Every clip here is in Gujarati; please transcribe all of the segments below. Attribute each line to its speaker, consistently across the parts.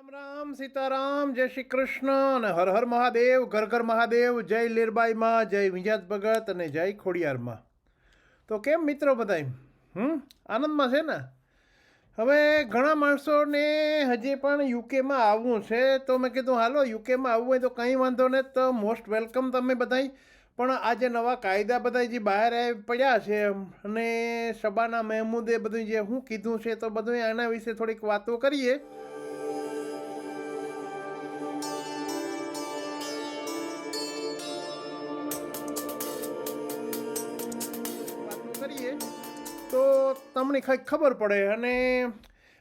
Speaker 1: રામ રામ સીતારામ, જય શ્રી કૃષ્ણ અને હર હર મહાદેવ, ઘર ઘર મહાદેવ, જય લીરબાઈમાં જય વિંજાત ભગત અને જય ખોડિયારમાં તો કેમ મિત્રો બધાય? હમ? આનંદમાં છે ને? હવે ઘણા માણસોને હજી પણ યુકેમાં આવવું છે, તો મેં કીધું, હાલો યુકેમાં આવવું હોય તો કંઈ વાંધો નહીં તો મોસ્ટ વેલકમ તમે બધાય. પણ આજે નવા કાયદા બધા જે બહાર પડ્યા છે અને શબાના મહેમૂદે બધું જે હું કીધું છે તો બધું એના વિશે થોડીક વાતો કરીએ. તો તમને કંઈક ખબર પડે અને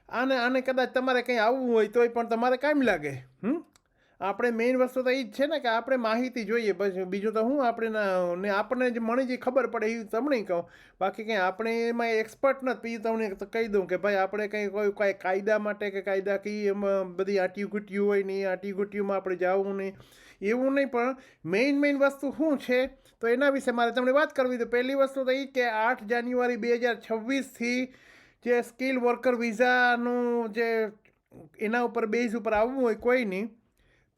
Speaker 1: આને આને કદાચ તમારે કંઈ આવવું હોય તોય પણ તમારે કામ લાગે, હમ? આપણે મેઇન વસ્તુ તો એ જ છે ને કે આપણે માહિતી જોઈએ. બસ બીજું તો હું આપણે ને આપણને જે મને જે ખબર પડે એ તમને કહું. બાકી કંઈ આપણે એમાં એક્સપર્ટ નથી. એ તમને કહી દઉં કે ભાઈ આપણે કંઈ કોઈ, કાંઈ કાયદા માટે કે કાયદા કી એમાં બધી આટી ઘૂટ્યું હોય નહીં આટી ઘૂટ્યુંમાં આપણે જવું નહીં એવું નહીં. પણ મેઇન મેઇન વસ્તુ શું છે? તો એના વિશે મારે તમને વાત કરવી તો પહેલી વસ્તુ તો એ કે આઠ જાન્યુઆરી બે હજાર છવ્વીસથી જે સ્કિલ વર્કર વિઝાનું જે એના ઉપર બેઝ ઉપર આવવું હોય કોઈ નહીં.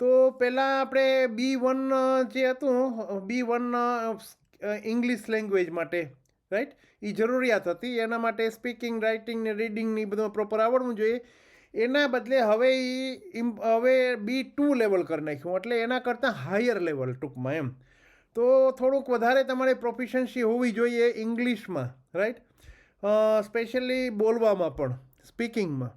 Speaker 1: તો પહેલાં આપણે બી વન જે હતું બી વન ઇંગ્લિશ લેંગ્વેજ માટે રાઈટ એ જરૂરિયાત હતી. એના માટે સ્પીકિંગ રાઇટિંગ ને રીડિંગ ને બધું પ્રોપર આવડવું જોઈએ. એના બદલે હવે એ હવે બી ટુ લેવલ કરી નાખ્યું. એટલે એના કરતાં હાયર લેવલ ટૂંકમાં એમ. તો થોડુંક વધારે તમારે પ્રોફિશન્સી હોવી જોઈએ ઇંગ્લિશમાં રાઈટ સ્પેશિયલી બોલવામાં પણ સ્પીકિંગમાં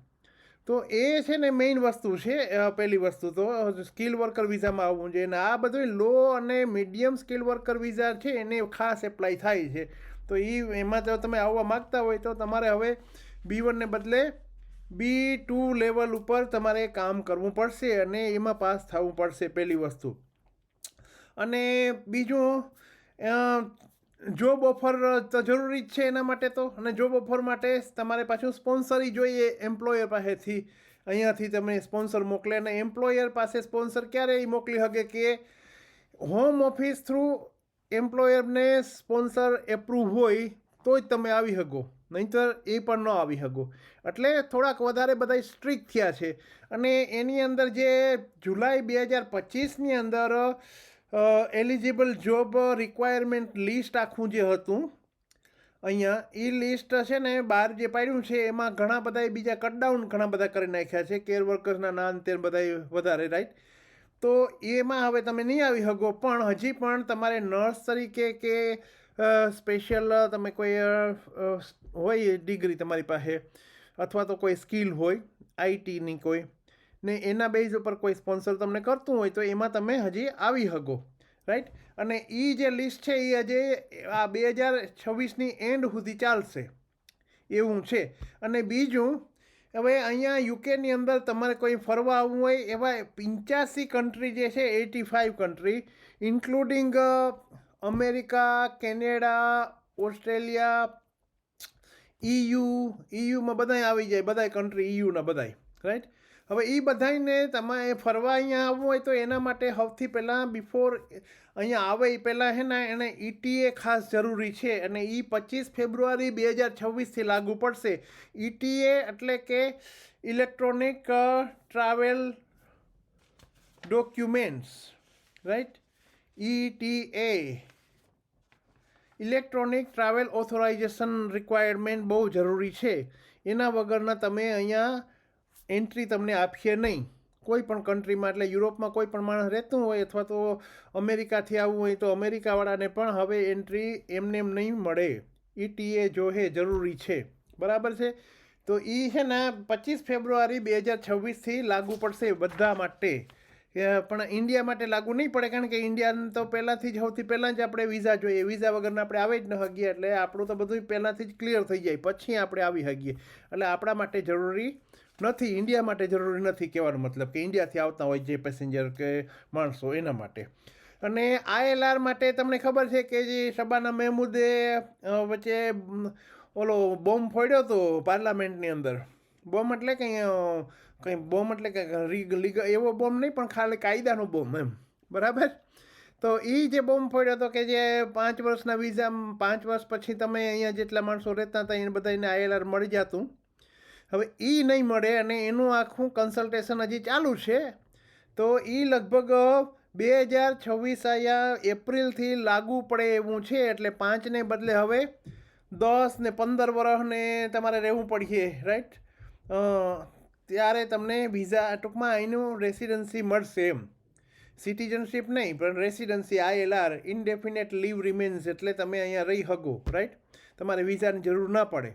Speaker 1: તો એ છે ને મેઇન વસ્તુ છે પહેલી વસ્તુ તો સ્કિલ વર્કર વિઝામાં આવવું જોઈએ અને આ બધું લો અને મીડિયમ સ્કિલ વર્કર વિઝા છે, એને ખાસ એપ્લાય થાય છે. તો એ એમાં જો તમે આવવા માગતા હોય તો તમારે હવે બી વનને બદલે બી ટુ લેવલ ઉપર તમારે કામ કરવું પડશે અને એમાં પાસ થવું પડશે પહેલી વસ્તુ. અને બીજું જોબ ઓફર જરૂરી જ છે એના માટે તો. અને જોબ ઓફર માટે તમારે પાછું સ્પોન્સરી જોઈએ એમ્પ્લોયર પાસેથી. અહીંયાથી તમે સ્પોન્સર મોકલે અને એમ્પ્લોયર પાસે સ્પોન્સર ક્યારે એ મોકલી શકે કે હોમ ઓફિસ થ્રુ એમ્પ્લોયરને સ્પોન્સર એપ્રૂવ હોય તો જ તમે આવી શકો. નહીંતર એ પણ ન આવી શકો. એટલે થોડાક વધારે બધા સ્ટ્રિક થયા છે. અને એની અંદર જે જુલાઈ બે હજાર પચીસની અંદર એલિજિબલ જોબ રિક્વાયરમેન્ટ લિસ્ટ આખું જે હતું, અહીંયા એ લિસ્ટ છે ને બહાર જે પાડ્યું છે, એમાં ઘણા બધા બીજા કટડાઉન ઘણા બધા કરી નાખ્યા છે કેર વર્કર્સના નામ તે બધા વધારે રાઈટ તો એમાં હવે તમે નહીં આવી શકો, પણ હજી પણ તમારે નર્સ તરીકે કે સ્પેશિયલ તમે કોઈ હોય ડિગ્રી તમારી પાસે, અથવા તો કોઈ સ્કિલ હોય આઈટીની કોઈ ને એના બેઝ ઉપર કોઈ સ્પોન્સર તમને કરતું હોય તો એમાં તમે હજી આવી શકો રાઈટ અને એ જે લિસ્ટ છે એ હજી આ બે હજાર છવ્વીસની એન્ડ સુધી ચાલશે, એવું છે. અને બીજું, હવે અહીંયા યુકેની અંદર તમારે કોઈ ફરવા આવવું હોય એવા પંચ્યાસી કન્ટ્રી જે છે eighty five country including America, Canada, Australia EU ઈયુમાં બધાય આવી જાય, બધાય કન્ટ્રી ઈયુના બધાય રાઈટ હવે એ બધાયને તમારે ફરવા અહીંયા આવવું હોય તો એના માટે સૌથી પહેલાં બિફોર અહીંયા આવે એ પહેલાં હે ને એને ઈટીએ ખાસ જરૂરી છે અને એ પચીસ ફેબ્રુઆરી બે હજાર છવ્વીસથી લાગુ પડશે. ઈટીએ એટલે કે electronic travel documents right ETA electronic travel authorisation requirement બહુ જરૂરી છે. એના વગરના તમે અહીંયા એન્ટ્રી તમને આપીએ નહીં. કોઈ પણ કન્ટ્રીમાં એટલે યુરોપમાં કોઈ પણ માણસ રહેતું હોય અથવા તો અમેરિકાથી આવવું હોય તો અમેરિકાવાળાને પણ હવે એન્ટ્રી એમને એમ નહીં મળે. ઈટીએ જોહે જરૂરી છે. બરાબર છે? તો એ છે ને પચીસ ફેબ્રુઆરી બે હજાર છવ્વીસથી લાગુ પડશે બધા માટે. પણ ઇન્ડિયા માટે લાગુ નહીં પડે કારણ કે ઇન્ડિયાને તો પહેલાંથી જ સૌથી પહેલાં જ આપણે વિઝા જોઈએ. વિઝા વગરના આપણે આવી જ ન શકીએ એટલે આપણું તો બધું પહેલાંથી જ ક્લિયર થઈ જાય. પછી આપણે આવી શકીએ. એટલે આપણા માટે જરૂરી નથી ઇન્ડિયા માટે જરૂરી નથી કહેવાનો મતલબ કે ઇન્ડિયાથી આવતા હોય જે પેસેન્જર કે માણસો એના માટે. અને આઈએલઆર માટે તમને ખબર છે કે જે શબાના મહેમૂદે વચ્ચે ઓલો બોમ્બ ફોડ્યો હતો પાર્લામેન્ટની અંદર. બોમ્બ એટલે કંઈ કંઈ બોમ્બ એટલે કે રીગ, લીગ, એવો બોમ્બ નહીં, પણ ખાલી કાયદાનો બોમ્બ એમ. બરાબર? તો એ જે બોમ્બ ફોડ્યો હતો કે જે પાંચ વર્ષના વિઝા પાંચ વર્ષ પછી તમે અહીંયા જેટલા માણસો રહેતા હતા, એને બધાને આઈએલઆર મળી જતું. હવે એ નહીં મળે અને એનું આખું કન્સલ્ટેશન હજી ચાલુ છે, તો એ લગભગ બે હજાર છવ્વીસ અહીંયા એપ્રિલથી લાગુ પડે એવું છે, એટલે પાંચને બદલે હવે દસ ને પંદર વર્ષને તમારે રહેવું પડશે રાઈટ ત્યારે તમને વિઝા ટૂંકમાં અહીંનું રેસિડન્સી મળશે એમ. સિટીઝનશીપ નહીં, પણ residency ILR indefinite leave remains એટલે તમે અહીંયા રહી શકો રાઈટ તમારે વિઝાની જરૂર ના પડે.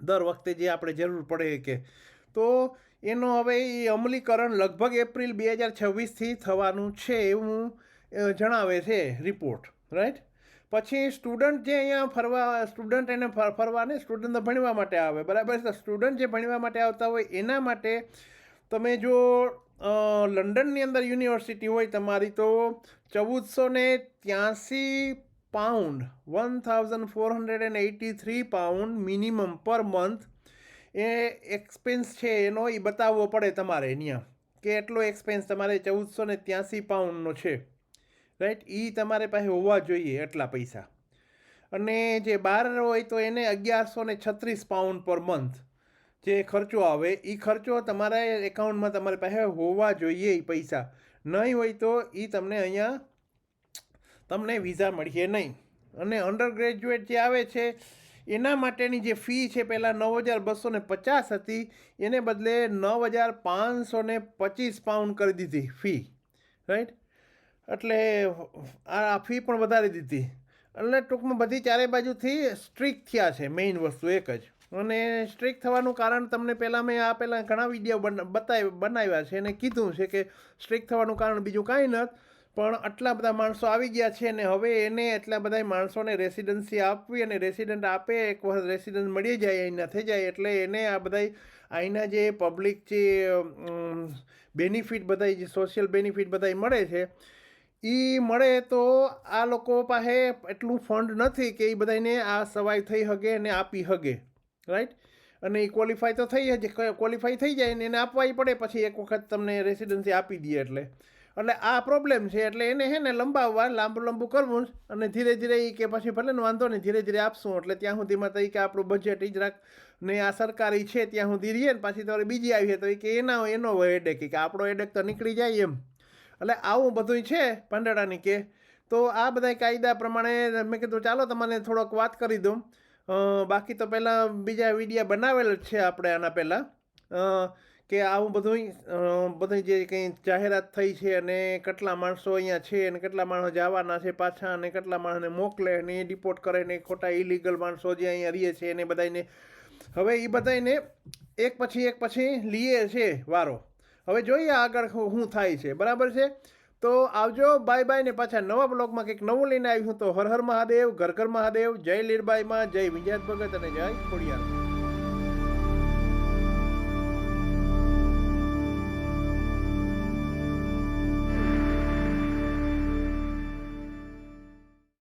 Speaker 1: દર વખતે જે આપણે જરૂર પડે કે. તો એનો હવે એ અમલીકરણ લગભગ એપ્રિલ બે હજાર છવ્વીસથી થવાનું છે એવું જણાવે છે રિપોર્ટ, રાઈટ? પછી સ્ટુડન્ટ જે અહીંયા ફરવા, સ્ટુડન્ટ એને ફરવાને ફરવા સ્ટુડન્ટ ભણવા માટે આવે, બરાબર છે? સ્ટુડન્ટ જે ભણવા માટે આવતા હોય એના માટે તમે જો લંડનની અંદર યુનિવર્સિટી હોય તમારી તો ચૌદસો ને ત્યાંસી pound one thousand four hundred and eighty three pound minimum per month A expense છે એનો, એ બતાવવો પડે તમારે અહીંયા, કે એટલો એક્સપેન્સ તમારે ચૌદસો ને ત્યાંસી પાઉન્ડનો છે. રાઈટ એ તમારે પાસે હોવા જોઈએ એટલા પૈસા. અને જે બહાર હોય તો એને અગિયારસો ને છત્રીસ પાઉન્ડ પર મંથ જે ખર્ચો આવે એ ખર્ચો તમારા એકાઉન્ટમાં તમારી પાસે હોવા જોઈએ એ પૈસા. નહીં હોય તો એ તમને અહીંયા તમને વિઝા મળશે નહીં. અને અંડર ગ્રેજ્યુએટ જે આવે છે, એના માટેની જે ફી છે, પહેલાં નવ હજાર બસો ને પચાસ હતી. એને બદલે નવ હજાર પાંચસો ને પચીસ પાઉન્ડ કરી દીધી ફી. રાઈટ એટલે આ ફી પણ વધારી દીધી. એટલે ટૂંકમાં બધી ચારે બાજુથી સ્ટ્રિક થયા છે મેઇન વસ્તુ એક જ. અને સ્ટ્રિક થવાનું કારણ તમને પહેલાં મેં આ પહેલાં ઘણા વીડિયો બતાવી બનાવ્યા છે. અને કીધું છે કે સ્ટ્રિક થવાનું કારણ બીજું કાંઈ નથી. પણ આટલા બધા માણસો આવી ગયા છે અને હવે એને એટલા બધા માણસોને રેસિડન્સી આપવી અને રેસિડન્ટ આપે, એક વખત રેસિડન્ટ મળી જાય, અહીંના થઈ જાય, એટલે એને આ બધા અહીંના જે પબ્લિક જે બેનિફિટ બધા જે સોશિયલ બેનિફિટ બધા મળે છે એ મળે તો આ લોકો પાસે એટલું ફંડ નથી કે એ બધાને આ સવાઈ થઈ શકે અને આપી શકે રાઈટ? અને એ ક્વોલિફાય તો થઈ જ ક્વોલિફાય થઈ જાય ને એને આપવાય પડે, પછી એક વખત તમને રેસિડન્સી આપી દે એટલે. એટલે આ પ્રોબ્લેમ છે, એટલે એને હે ને લંબાવવા, લાંબુ લાંબુ કરવું અને ધીરે ધીરે એ કે પછી ભલે ને વાંધો નહીં, ધીરે ધીરે આપશું. એટલે ત્યાં સુધીમાં તો કે આપણું બજેટ જ રાખ. ને આ સરકારી છે, ત્યાં સુધી રહીએ ને પાછી તમારે બીજી આવી તો એ કે એના એનો હેડેક કે આપણો હેડેક તો નીકળી જાય એમ. એટલે આવું બધું છે પાંદડાની કે. તો આ બધા કાયદા પ્રમાણે મેં કીધું, ચાલો તમને થોડોક વાત કરી દઉં. બાકી તો પહેલાં બીજા વિડીયા બનાવેલ જ છે આપણે આના પહેલાં. કે આવું બધું બધી જે કંઈ જાહેરાત થઈ છે અને કેટલા માણસો અહીંયા છે અને કેટલા માણસો જવાના છે પાછા અને કેટલા માણસને મોકલે ને એ ડિપોર્ટ કરે ને ખોટા ઇલીગલ માણસો જે અહીંયા રહીએ છે એને બધાને હવે એ બધાને એક પછી એક પછી લીએ છે વારો. હવે જોઈએ આગળ શું થાય છે. બરાબર છે? તો આવજો, બાય બાય ને પાછા નવા બ્લોગમાં કંઈક નવું લઈને આવ્યું તો હર હર મહાદેવ, ઘર ઘર મહાદેવ, જય લીરબાઈમાં, જય વિજયાત ભગત અને જય ખોડિયાર.